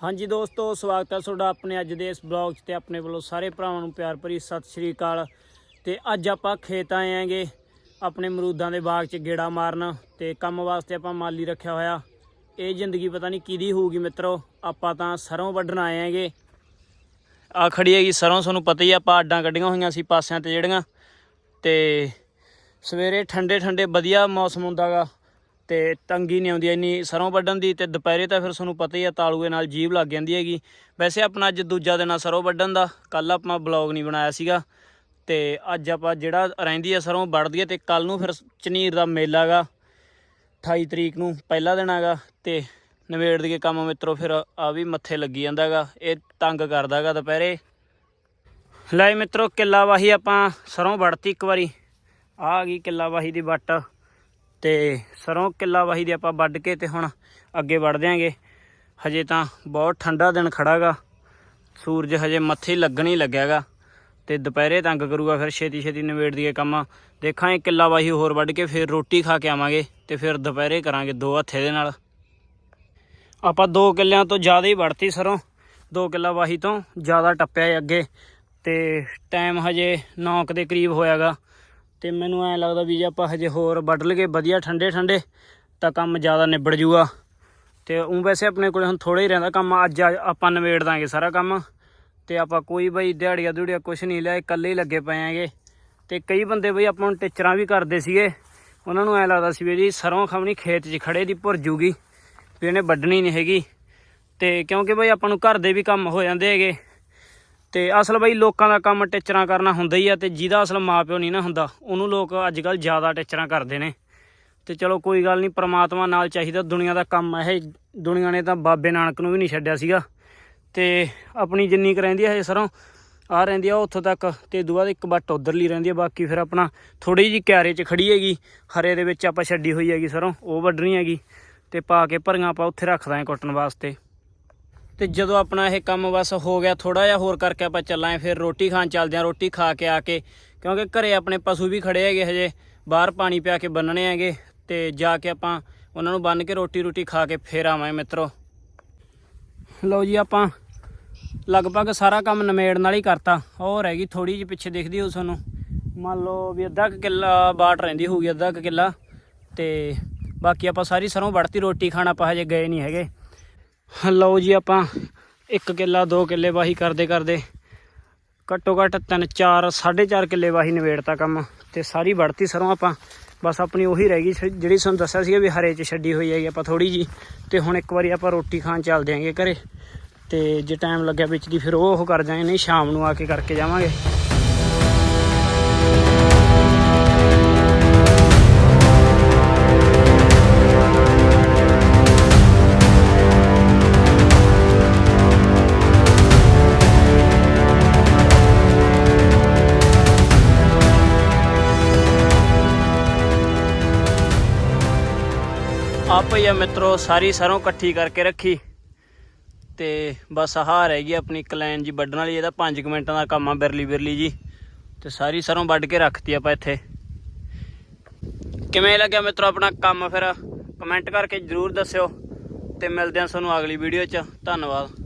ਹਾਂਜੀ ਦੋਸਤੋ ਸਵਾਗਤ ਹੈ ਤੁਹਾਡਾ ਆਪਣੇ ਅੱਜ ਦੇ ਇਸ ਬਲੌਗ 'ਚ ਤੇ ਆਪਣੇ ਵੱਲੋਂ ਸਾਰੇ ਭਰਾਵਾਂ ਨੂੰ ਪਿਆਰ ਭਰੀ ਸਤਿ ਸ਼੍ਰੀ ਅਕਾਲ। ਤੇ ਅੱਜ ਆਪਾਂ ਖੇਤ ਆਏ ਆਂਗੇ ਆਪਣੇ ਮਰੂਦਾਂ ਦੇ ਬਾਗ 'ਚ ਗੇੜਾ ਮਾਰਨ ਤੇ ਕੰਮ ਵਾਸਤੇ ਆਪਾਂ ਮਾਲੀ ਰੱਖਿਆ ਹੋਇਆ। ਇਹ ਜ਼ਿੰਦਗੀ ਪਤਾ ਨਹੀਂ ਕਿਹਦੀ ਹੋਊਗੀ ਮਿੱਤਰੋ ਆਪਾਂ ਤਾਂ ਸਰੋਂ ਵੱਢਣ ਆਏ ਆਂਗੇ ਆ ਖੜੀ ਹੈਗੀ ਸਰੋਂ ਤੁਹਾਨੂੰ ਪਤਾ ਹੀ ਆ, ਆਪਾਂ ਅੱਡਾਂ ਕੱਢੀਆਂ ਹੋਈਆਂ ਸੀ ਪਾਸਿਆਂ ਤੇ ਜਿਹੜੀਆਂ। ਤੇ ਸਵੇਰੇ ਠੰਡੇ ਠੰਡੇ ਵਧੀਆ ਮੌਸਮ ਹੁੰਦਾਗਾ। ਤੇ ਤੰਗੀ ਨਹੀਂ ਆਉਂਦੀ, ਇੰਨੀ ਸਰੋਂ ਵੱਢਣ ਦੀ ਤੇ ਦੁਪਹਿਰੇ ਤਾਂ ਫਿਰ ਤੁਹਾਨੂੰ ਪਤਾ ਹੀ ਆ, ਤਾਲੂਏ ਨਾਲ ਜੀਭ ਲੱਗ ਜਾਂਦੀ ਹੈਗੀ। ਵੈਸੇ ਆਪਣਾ ਅੱਜ ਦੂਜਾ ਦਿਨ ਆ ਸਰੋਂ ਵੱਢਣ ਦਾ ਕੱਲ ਆਪਾਂ ਬਲੌਗ ਨਹੀਂ ਬਣਾਇਆ ਸੀਗਾ। ਤੇ ਅੱਜ ਆਪਾਂ ਜਿਹੜਾ ਰਹਿੰਦੀ ਆ ਸਰੋਂ ਵੱਢਦੀ ਆ ਤੇ ਕੱਲ ਨੂੰ ਫਿਰ ਚਨੀਰ ਦਾ ਮੇਲਾ ਗਾ 28 ਤਰੀਕ ਨੂੰ ਪਹਿਲਾ ਦਿਨ ਹੈਗਾ। ਤੇ ਨਵੇੜ ਦੇ ਕੰਮ ਮਿੱਤਰੋ ਫਿਰ ਆ ਵੀ ਮੱਥੇ ਲੱਗੀ ਜਾਂਦਾਗਾ ਇਹ ਤੰਗ ਕਰਦਾਗਾ ਦੁਪਹਿਰੇ। ਲੈ ਮਿੱਤਰੋ, ਕਿੱਲਾ ਵਾਹੀ ਆਪਾਂ ਸਰੋਂ ਵੜਤੀ ਇੱਕ ਵਾਰੀ। ਆ ਗਈ ਕਿੱਲਾ ਵਾਹੀ ਦੀ ਵੱਟ। ਤੇ ਸਰੋਂ ਕਿੱਲਾ ਵਾਹੀ ਦੀ ਆਪਾਂ ਵੱਢ ਕੇ ਤੇ ਹੁਣ ਅੱਗੇ ਵੱਢ ਦਿਆਂਗੇ। ਹਜੇ ਤਾਂ ਬਹੁਤ ਠੰਡਾ ਦਿਨ ਖੜਾਗਾ। ਸੂਰਜ ਹਜੇ ਮੱਥੇ ਲੱਗਣ ਹੀ ਲੱਗਿਆਗਾ ਤੇ ਦੁਪਹਿਰੇ ਤੰਗ ਕਰੂਗਾ ਫਿਰ ਛੇਤੀ ਛੇਤੀ ਨਿਬੇੜ ਦੀਏ ਕੰਮ ਇਹ ਕਿੱਲਾ ਵਾਹੀ ਹੋਰ ਵੱਢ ਕੇ ਫਿਰ ਰੋਟੀ ਖਾ ਕੇ ਆਵਾਂਗੇ ਤੇ ਫਿਰ ਦੁਪਹਿਰੇ ਕਰਾਂਗੇ ਦੋ ਹੱਥੇ ਦੇ ਨਾਲ। ਆਪਾਂ ਦੋ ਕਿੱਲਿਆਂ ਤੋਂ ਜ਼ਿਆਦਾ ਹੀ ਵੜਤੀ ਸਰੋਂ। ਦੋ ਕਿੱਲਾ ਵਾਹੀ ਤੋਂ ਜ਼ਿਆਦਾ ਟੱਪਿਆ ਏ ਅੱਗੇ ਤੇ ਟਾਈਮ ਹਜੇ 9 ਦੇ ਕਰੀਬ ਹੋਇਆਗਾ। ਤੇ ਮੈਨੂੰ ਐ ਲੱਗਦਾ ਵੀ ਜੇ ਆਪਾਂ ਹਜੇ ਹੋਰ ਵੱਢ ਲਈਏ ਵਧੀਆ ਠੰਡੇ ਠੰਡੇ, ਤਾਂ ਕੰਮ ਜ਼ਿਆਦਾ ਨਿਬੜ ਜੂਗਾ। ਤੇ ਉਹ ਵੈਸੇ ਆਪਣੇ ਕੋਲੇ ਹੁਣ ਥੋੜਾ ਹੀ ਰਹਿੰਦਾ ਕੰਮ, ਅੱਜ ਆਪਾਂ ਨਿਬੇੜ ਦਾਂਗੇ ਸਾਰਾ ਕੰਮ। ਤੇ ਆਪਾਂ ਕੋਈ ਬਈ ਦਿਹਾੜੀਆਂ ਦੁੜੀਆਂ ਕੁਛ ਨਹੀਂ ਲਿਆ, ਇਕੱਲੇ ਹੀ ਲੱਗੇ ਪਏ ਆਂਗੇ ਤੇ ਕਈ ਬੰਦੇ ਬਈ ਆਪਾਂ ਨੂੰ ਟਿਚਰਾਂ ਵੀ ਕਰਦੇ ਸੀਗੇ। ਉਹਨਾਂ ਨੂੰ ਐ ਲੱਗਦਾ ਸੀ ਵੀ ਜੀ ਸਰੋਂ ਖਮਣੀ ਖੇਤ 'ਚ ਖੜੇ ਦੀ ਭੁਰ ਜੂਗੀ, ਵੀ ਇਹਨੇ ਵੱਢਣੀ ਨਹੀਂ ਹੈਗੀ। ਤੇ ਕਿਉਂਕਿ ਬਈ ਆਪਾਂ ਨੂੰ ਘਰ ਦੇ ਵੀ ਕੰਮ ਹੋ ਜਾਂਦੇ ਹੈਗੇ। ਤੇ ਅਸਲ ਬਈ ਲੋਕਾਂ ਦਾ ਕੰਮ ਟਿਚਰਾਂ ਕਰਨਾ ਹੁੰਦਾ ਹੀ ਆ ਤੇ ਜਿਹਦਾ ਅਸਲ ਮਾਪਿਓ ਨਹੀਂ ਨਾ ਹੁੰਦਾ, ਉਹਨੂੰ ਲੋਕ ਅੱਜ ਕੱਲ ਜ਼ਿਆਦਾ ਟਿਚਰਾਂ ਕਰਦੇ ਨੇ। ਤੇ ਚਲੋ ਕੋਈ ਗੱਲ ਨਹੀਂ, ਪ੍ਰਮਾਤਮਾ ਨਾਲ ਚਾਹੀਦਾ ਦੁਨੀਆ ਦਾ ਕੰਮ ਇਹ, ਦੁਨੀਆ ਨੇ ਤਾਂ ਬਾਬੇ ਨਾਨਕ ਨੂੰ ਵੀ ਨਹੀਂ ਛੱਡਿਆ ਸੀਗਾ। ਤੇ ਆਪਣੀ ਜਿੰਨੀ ਕੁ ਰਹਿੰਦੀ ਹੈ ਹਜੇ ਸਰੋਂ ਆ ਰਹਿੰਦੀ ਆ ਉੱਥੋਂ ਤੱਕ, ਤੇ ਦੂਆ ਇੱਕ ਬੱਟ ਉਧਰਲੀ ਰਹਿੰਦੀ ਆ, ਬਾਕੀ ਫਿਰ ਆਪਣਾ ਥੋੜੀ ਜਿਹੀ ਕਿਆਰੇ 'ਚ ਖੜੀ ਹੈਗੀ, ਹਰੇ ਦੇ ਵਿੱਚ ਆਪਾਂ ਛੱਡੀ ਹੋਈ ਹੈਗੀ ਸਰੋਂ, ਉਹ ਵੱਢਣੀ ਹੈਗੀ, ਤੇ ਪਾ ਕੇ ਭਰੀਆਂ ਆਪਾਂ ਉੱਥੇ ਰੱਖਦਾ ਹਾਂ ਕੁੱਟਣ ਵਾਸਤੇ। ਤੇ ਜਦੋਂ ਆਪਣਾ ਇਹ ਕੰਮ ਬਸ ਹੋ ਗਿਆ ਥੋੜਾ ਜਿਹਾ ਹੋਰ ਕਰਕੇ ਆਪਾਂ ਚੱਲਾਂ ਫਿਰ ਰੋਟੀ ਖਾਣ ਚੱਲਦੇ ਆਂ ਰੋਟੀ ਖਾ ਕੇ ਆ ਕੇ, ਕਿਉਂਕਿ ਘਰੇ ਆਪਣੇ ਪਸ਼ੂ ਵੀ ਖੜੇ ਹੈਗੇ ਹਜੇ, ਬਾਹਰ ਪਾਣੀ ਪਿਆ ਕੇ ਬੰਨਣੇ ਹੈਗੇ, ਤੇ ਜਾ ਕੇ ਆਪਾਂ ਉਹਨਾਂ ਨੂੰ ਬੰਨ ਕੇ ਰੋਟੀ ਰੋਟੀ ਖਾ ਕੇ ਫੇਰ ਆਵਾਂ ਮਿੱਤਰੋ। ਲਓ ਜੀ ਆਪਾਂ ਲਗਭਗ ਸਾਰਾ ਕੰਮ ਨਿਮੇੜਨ ਨਾਲ ਹੀ ਕਰਤਾ, ਉਹ ਰਹਿ ਗਈ ਥੋੜੀ ਜਿਹੀ ਪਿੱਛੇ ਦਿਖਦੀ ਹੋ ਤੁਹਾਨੂੰ। ਮੰਨ ਲਓ ਵੀ ਅੱਧਾ ਕੁ ਕਿੱਲਾ ਬਾਟ ਰਹਿੰਦੀ ਹੋਊਗੀ, ਅੱਧਾ ਕੁ ਕਿੱਲਾ, ਤੇ ਬਾਕੀ ਆਪਾਂ ਸਾਰੀ ਸਰੋਂ ਵੜਤੀ, ਰੋਟੀ ਖਾਣ ਆਪਾਂ ਹਜੇ ਗਏ ਨਹੀਂ ਹੈਗੇ। ਲਓ ਜੀ ਆਪਾਂ ਇੱਕ ਕਿੱਲਾ, ਦੋ ਕਿੱਲੇ ਵਾਹੀ ਕਰਦੇ ਕਰਦੇ ਘੱਟੋ ਘੱਟ 3 4 4.5 ਕਿੱਲੇ ਵਾਹੀ ਨਿਬੇੜਤਾ ਕੰਮ ਤੇ ਸਾਰੀ ਵੜਤੀ ਸਰੋਂ ਆਪਾਂ। ਬਸ ਆਪਣੀ ਉਹੀ ਰਹਿ ਗਈ ਜਿਹੜੀ ਤੁਹਾਨੂੰ ਦੱਸਿਆ ਸੀਗਾ ਵੀ ਹਰੇ 'ਚ ਛੱਡੀ ਹੋਈ ਹੈਗੀ ਆਪਾਂ ਥੋੜੀ ਜੀ ਤੇ ਹੁਣ ਇੱਕ ਵਾਰੀ ਆਪਾਂ ਰੋਟੀ ਖਾਣ ਚੱਲਦੇ ਆਂਗੇ ਘਰੇ ਤੇ ਜੇ ਟਾਈਮ ਲੱਗਿਆ ਵਿੱਚ ਦੀ ਫਿਰ ਉਹ ਉਹ ਕਰ ਜਾਵਾਂਗੇ, ਨਹੀਂ ਸ਼ਾਮ ਨੂੰ ਆ ਕੇ ਕਰਕੇ ਜਾਵਾਂਗੇ। ਆਪ ਹੀ ਆ ਮਿੱਤਰੋ, ਸਾਰੀ ਸਰੋਂ ਇਕੱਠੀ ਕਰਕੇ ਰੱਖੀ। ਤੇ ਬਸ ਆਹ ਰਹਿ ਗਈ ਆਪਣੀ ਕਲੈਨ ਜੀ ਵੱਢਣ ਵਾਲੀ, ਇਹਦਾ 5 ਮਿੰਟਾਂ ਦਾ ਕੰਮ ਆ ਬਿਰਲੀ ਬਿਰਲੀ ਜੀ। ਤੇ ਸਾਰੀ ਸਰੋਂ ਵੱਢ ਕੇ ਰੱਖਤੀ ਆਪਾਂ ਇੱਥੇ। ਕਿਵੇਂ ਲੱਗਿਆ ਮਿੱਤਰੋ ਆਪਣਾ ਕੰਮ ਫਿਰ? ਕਮੈਂਟ ਕਰਕੇ ਜਰੂਰ ਦੱਸਿਓ। ਤੇ ਮਿਲਦੇ ਹਾਂ ਤੁਹਾਨੂੰ ਅਗਲੀ ਵੀਡੀਓ 'ਚ। ਧੰਨਵਾਦ।